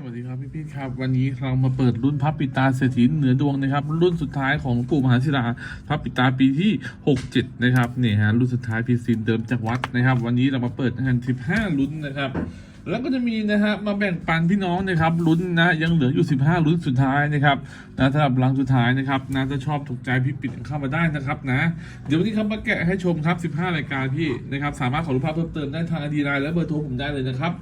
สวัสดีครับพี่พี่ครับ วันนี้เรามาเปิดรุ่นพับปิตาเศรษฐีเหนือดวงนะครับ รุ่นสุดท้ายของปู่มหาศิลาพับปิตาปีที่ 67 นะครับนี่ฮะรุ่นสุดท้ายพีซินเดิมจากวัดนะครับ วันนี้เรามาเปิดกัน15 รุ่นนะครับแล้วก็จะมีนะฮะมาแบ่งปันพี่น้องนะครับลุ้นนะยังเหลืออยู่ 15รุ่นสุดท้ายนะครับนะสำหรับรังสุดท้ายนะครับนะถ้าชอบถูกใจพี่ปิดเข้ามาได้นะครับนะเดี๋ยววันนี้ครับมาแกะให้ชมครับ 15 รายการพี่นะครับสามารถขอรูปภาพเพิ่มเติมได้ทางอดีไลน์และเบอร์โทรผมได้เลยนะครับ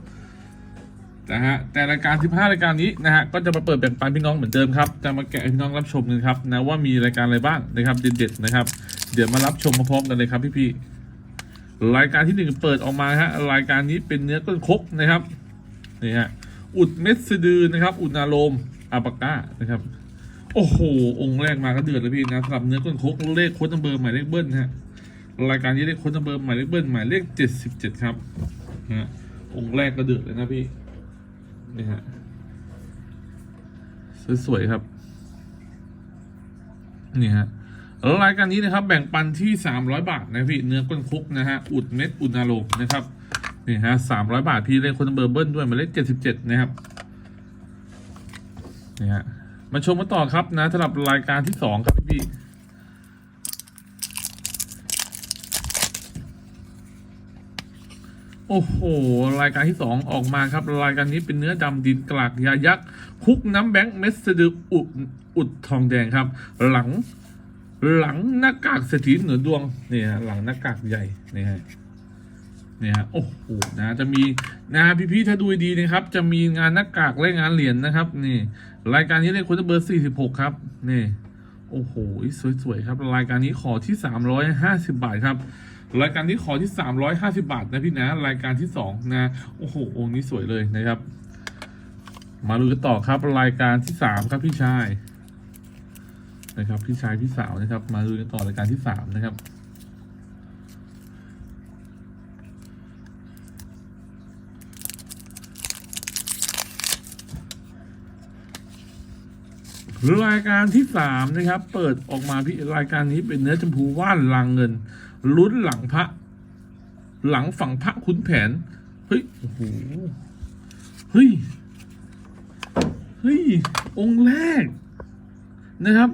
นะฮะแต่รายการ 15 รายการนี้นะฮะก็จะมาเปิดแบ่งปันพี่น้องเหมือนเดิมครับจะมาแกะให้พี่น้องรับชมกันครับนะว่ามีรายการอะไรบ้างนะครับเด็ดๆนะครับ เดี๋ยวมารับชมพร้อมกันเลยครับพี่ๆรายการที่หนึ่งเปิดออกมาฮะรายการนี้เป็นเนื้อต้นคกนะครับนี่ฮะอุดเม็ดสะดือนะครับ อุดนาโลมอาปาก้านะครับ โอ้โห องค์แรกมาก็เดือดแล้วพี่นะสำหรับเนื้อต้นคกเลขโค้ดนัมเบอร์หมายเลขเบิ้ลฮะรายการนี้เลขโค้ดนัมเบอร์หมายเลขเบิ้ลหมายเลขเจ็ดสิบเจ็ดครับนะฮะองค์แรกก็เดือดเลยนะพี่ นี่ฮะสวยๆครับ นี่ฮะแล้วรายการนี้นะครับ แบ่งปันที่สามร้อยบาทนะพี่เนื้อก้นคุกนะฮะอุดเม็ดอุดนาโลมนะครับนี่ฮะสามร้อยบาทพี่เลขคนเบอร์เบิ้ลด้วยมาเลขเจ็ดสิบเจ็ดนะครับนี่ฮะมาชมกันต่อครับนะสำหรับรายการที่สองครับพี่ โอ้โห รายการที่สองออกมาครับ รายการนี้เป็นเนื้อดำดินกลากยายักษ์ คุกน้ำแบงค์เม็ดสะดืออุดอุดทองแดงครับ หลังหลังหน้ากากเศรษฐีเหนือดวงนี่ฮะหลังหน้ากากใหญ่นี่ฮะนี่ฮะโอ้โหนะจะมีนะฮะพี่ๆถ้าดูดีนะครับ จะมีงานหน้ากากและงานเหรียญนะครับ นี่ รายการนี้เลขคุณเบอร์สี่สิบหกครับนี่โอ้โหสวยๆครับ รายการนี้ขอที่สามร้อยห้าสิบบาทครับ รายการที่ขอที่สามร้อยห้าสิบาทนะพี่นะ รายการที่สองนะ โอ้โห องค์นี้สวยเลยนะครับ มาดูกันต่อครับ รายการที่สามครับพี่ชาย นะครับ พี่ชายพี่สาวนะครับ มาดูกันต่อรายการที่สามนะครับรายการที่สามนะครับ เปิดออกมาพี่รายการนี้เป็นเนื้อชมพูว่านลางเงิน ลุ้นหลังพระ หลังฝั่งพระขุนแผน เฮ้ย โอ้โห เฮ้ย เฮ้ย องค์แรกนะครับ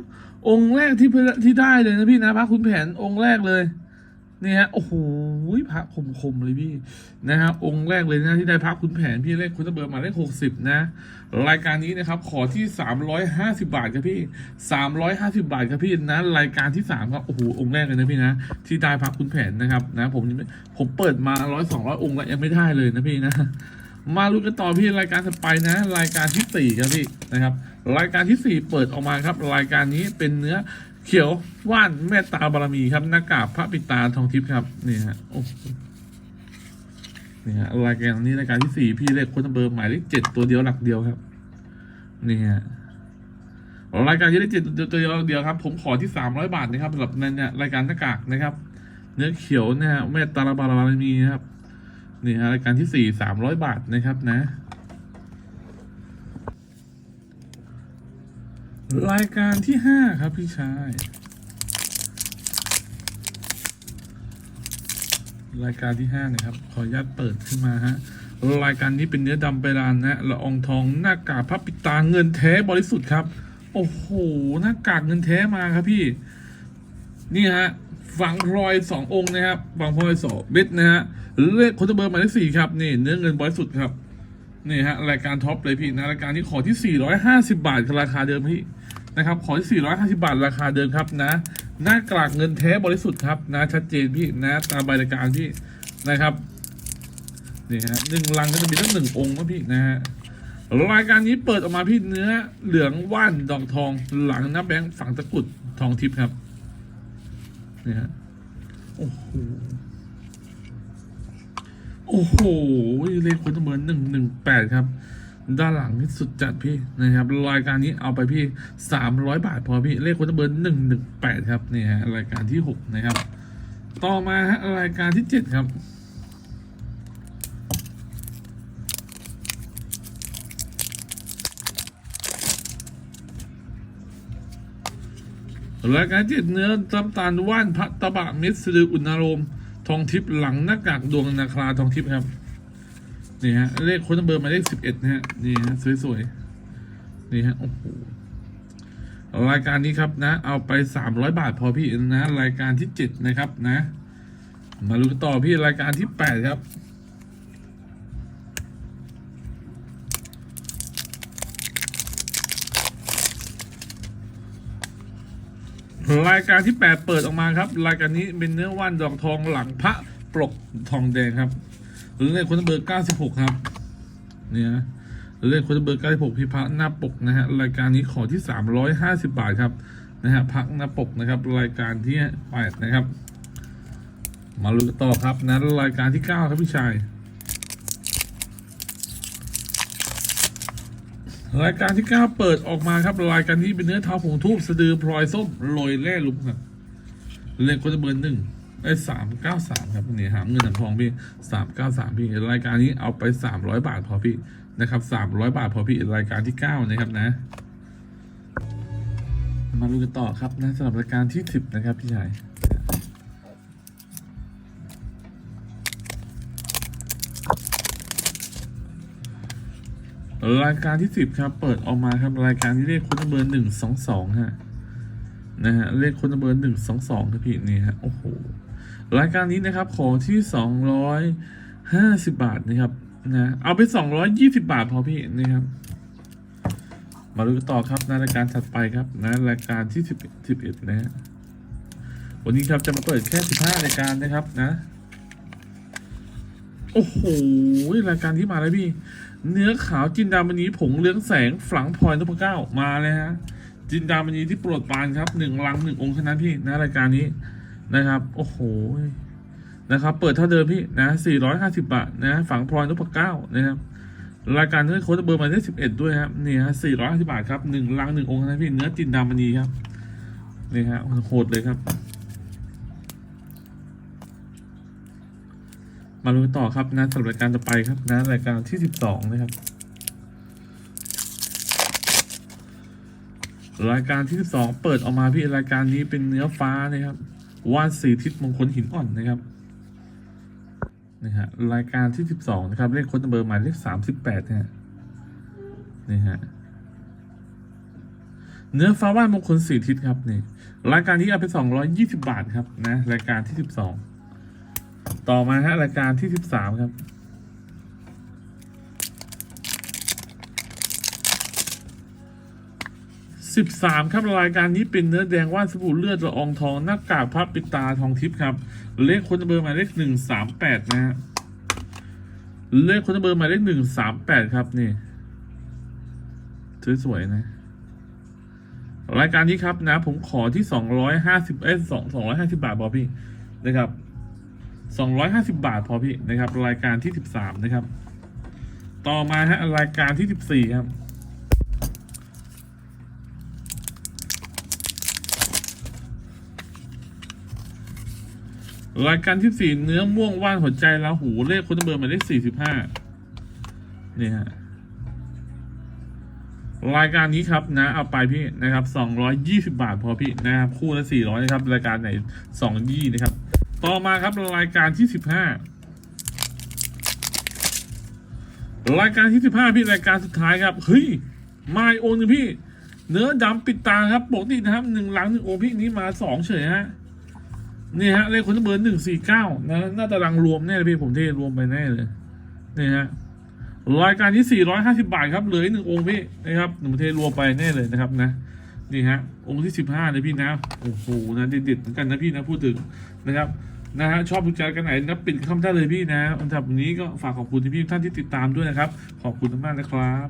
องค์แรกที่เพลที่ได้เลยนะพี่นะพระขุนแผนองค์แรกเลย นี่ฮะโอ้โหพระคมคมเลยพี่นะครับองค์แรกเลยนะที่ได้พระขุนแผนพี่เลขคุณเบอร์มาเลขหกสิบนะ รายการนี้นะครับ ขอที่สามร้อยห้าสิบาทครับพี่สามร้อยห้าสิบาทครับพี่นะรายการที่สามครับโอ้โหองค์แรกเลยนะพี่นะที่ได้พระขุนแผนนะครับนะผมผมเปิดมาร้อยสองร้อยองค์แล้วยังไม่ได้เลยนะพี่นะมาลุ้นกันต่อพี่รายการถัดไปนะ รายการที่สี่ครับพี่นะครับ รายการที่สี่เปิดออกมาครับ รายการนี้เป็นเนื้อ เขียวว่านแม่ตาบารมีครับหน้ากากพระปิตาทองทิพย์ครับนี่ฮะโอ้นี่ฮะรายการนี้รายการที่สี่พี่เลขคนเบอร์หมายเลขเจ็ดตัวเดียวหลักเดียวครับนี่ฮะรายการที่เลขเจ็ดตัวเดียวหลักเดียวครับ ผมขอที่สามร้อยบาทนะครับสำหรับนั่นเนี่ยรายการหน้ากากนะครับ เนื้อเขียวเนะฮะแม่ตาบารมีครับนี่ฮะรายการที่สี่สามร้อยบาทนะครับนะ รายการที่ห้าครับพี่ชาย รายการที่ห้านะครับ ขออนุญาตเปิดขึ้นมาฮะ รายการนี้เป็นเนื้อดำไปรานนะละอองทองหน้ากากพระปิตาเงินแท้บริสุทธิ์ครับ โอ้โหหน้ากากเงินแท้มาครับพี่ นี่ฮะฝังพลอยสององค์นะครับฝังพลอยสองเบ็ดนะฮะเลขโคตเบอร์หมายเลขสี่ครับนี่เนื้อเงินบริสุทธิ์ครับนี่ฮะรายการท็อปเลยพี่นะรายการนี้ขอที่ 450 บาทคือราคาเดิมพี่ นะครับขอที่450 บาท ราคาเดิมครับนะ หน้ากากเงินแท้บริสุทธิ์ครับนะชัดเจนพี่นะตามใบรายการพี่นะครับนี่ฮะหนึ่งลังก็จะมีตั้งหนึ่งองค์นะพี่นะฮะรายการนี้เปิดออกมาพี่เนื้อเหลืองว่านดอกทองหลังน้าแบงค์ฝังตะกุดทองทิพย์ครับนี่ฮะโอ้โหโอ้โหเลขคนจำนวนหนึ่งหนึ่งแปดครับ ด้านหลังนี่สุดจัดพี่นะครับรายการนี้เอาไปพี่สามร้อยบาทพอพี่เลขคนจำนวนหนึ่งหนึ่งแปดครับนี่ฮะรายการที่หกนะครับ ต่อมาฮะรายการที่เจ็ดครับรายการเจ็ดเนื้อน้ำตาลว่านพระตะบะเม็ดสะดืออุณารมทองทิพย์หลังหน้ากากดวงนาคราทองทิพย์ครับ นี่ฮะเลขโค้ดนัมเบอร์มาเลขสิบเอ็ดนะฮะนี่ฮะสวยๆนี่ฮะโอ้โหรายการนี้ครับนะ เอาไปสามร้อยบาทพอพี่นะ รายการที่เจ็ดนะครับนะ มาลุ้นต่อพี่รายการที่แปดครับรายการที่แปดเปิดออกมาครับ รายการนี้เป็นเนื้อว่านดอกทองหลังพระปลกทองแดงครับ เลขคนเบอร์เก้าสิบหกครับ เนี่ยนะหรือเลขคนเบอร์เก้าสิบหกพี่พะหน้าปกนะฮะรายการนี้ขอที่สามร้อยห้าสิบาทครับนะฮะพักหน้าปกนะครับ รายการที่แปดนะครับ มาลุ้นกันต่อครับนะรายการที่เก้าครับพี่ชายรายการที่เก้าเปิดออกมาครับรายการนี้เป็นเนื้อเท้าผงทูบสะดือพลอยส้มโรยแร่ลุกครับเลขคนเบอร์หนึ่ง ไอ้สามเก้าสามครับนี่หามเงินหามทองพี่สามเก้าสามพี่รายการนี้เอาไปสามร้อยบาทพอพี่นะครับสามร้อยบาทพอพี่รายการที่เก้านะครับนะ มาดูกันต่อครับนะสำหรับรายการที่สิบนะครับพี่ชายรายการที่สิบครับ เปิดออกมาครับรายการที่เลขคนเบอร์หนึ่งสองสองฮะนะฮะเลขคนเบอร์หนึ่งสองสองครับพี่นี่ฮะโอ้โห รายการนี้นะครับขอที่สองร้อยห้าสิบบาทนะครับนะเอาไปสองร้อยยี่สิบาทพอพี่นะครับมาดูกันต่อครับในรายการถัดไปครับนะรายการที่สิบสิบเอ็ดนะฮะวันนี้ครับจะมาเปิดแค่สิบห้ารายการนะครับนะ โอ้โหรายการที่มาแล้วพี่ เนื้อขาวจินดามณีผงเรืองแสงฝังพลอยนพเก้ามาเลยฮะจินดามณีที่โปรดปรานครับหนึ่งลังหนึ่งองค์เท่านั้นพี่นะรายการนี้ นะครับ โอ้โหนะครับ เปิดเท่าเดิมพี่นะสี่ร้อยห้าสิบบาทนะ ฝังพลอยนพเก้านะครับ รายการเนื้อโค้ดเบอร์มาได้สิบเอ็ดด้วยครับนี่ฮะสี่ร้อยห้าสิบาทครับหนึ่งลังหนึ่งองค์นั้นพี่ เนื้อจินดามณีครับ นี่ฮะโหดเลยครับ มาดูต่อครับนะสำหรับรายการต่อไปครับนะรายการที่สิบสองนะครับ รายการที่สิบสองเปิดออกมาพี่ รายการนี้เป็นเนื้อฟ้านะครับ ว่านสีทิศมงคลหินอ่อนนะครับนี่ฮะรายการที่สิบสองนะครับ เลขค้นเบอร์หมายเลขสามสิบแปดนะฮะนี่ฮะเนื้อฟ้าว่านมงคลสีทิศครับนี่รายการนี้เอาไปสองร้อยยี่สิบาทครับนะรายการที่สิบสองต่อมาฮะรายการที่สิบสามครับ สิบสามครับรายการนี้เป็นเนื้อแดงว่านสบู่เลือดละอองทองหน้ากากพระปิดตาทองทิพย์ครับ เลขคนเบอร์หมายเลขหนึ่งสามแปดนะฮะเลขคนเบอร์หมายเลขหนึ่งสามแปดครับนี่สวยๆนะ รายการนี้ครับนะ ผมขอที่สองร้อยห้าสิบเอ้สองร้อยห้าสิบาทบอพี่นะครับสองร้อยห้าสิบาทพอพี่นะครับ รายการที่สิบสามนะครับ ต่อมาฮะรายการที่สิบสี่ครับ รายการที่สี่เนื้อม่วงว่านหัวใจลาหูเลขคนเบอร์หมายเลขสี่สิบห้านี่ฮะรายการนี้ครับนะเอาไปพี่นะครับสองร้อยยี่สิบาทพอพี่นะครับคู่ละสี่ร้อยนะครับ รายการไหนสองยี่นะครับ ต่อมาครับรายการที่สิบห้ารายการที่สิบห้าพี่รายการสุดท้ายครับเฮ้ยมาอีกองค์หนึงพี่ เนื้อดำปิดตาครับปกตินะครับหนึ่งหลังหนึ่งโอพี่นี้มาสองเฉยฮะ นี่ฮะเลขคนเบอร์หนึ่งสี่เก้านะน่าจะรังรวมแน่เลยพี่ผมเทรวมไปแน่เลยนี่ฮะรายการที่450บาทครับเหลืออีกหนึ่งองค์พี่นะครับหนึ่งประเทศรวมไปแน่เลยนะครับนะนี่ฮะองค์ที่15เลยพี่นะโอ้โหนะเด็ดๆเหมือนกันนะพี่นะพูดถึงนะครับนะฮะชอบดูใจกันไหนนะปิดคำได้เลยพี่นะอันดับนี้ก็ฝากขอบคุณที่พี่ท่านที่ติดตามด้วยนะครับ ขอบคุณมากนะครับ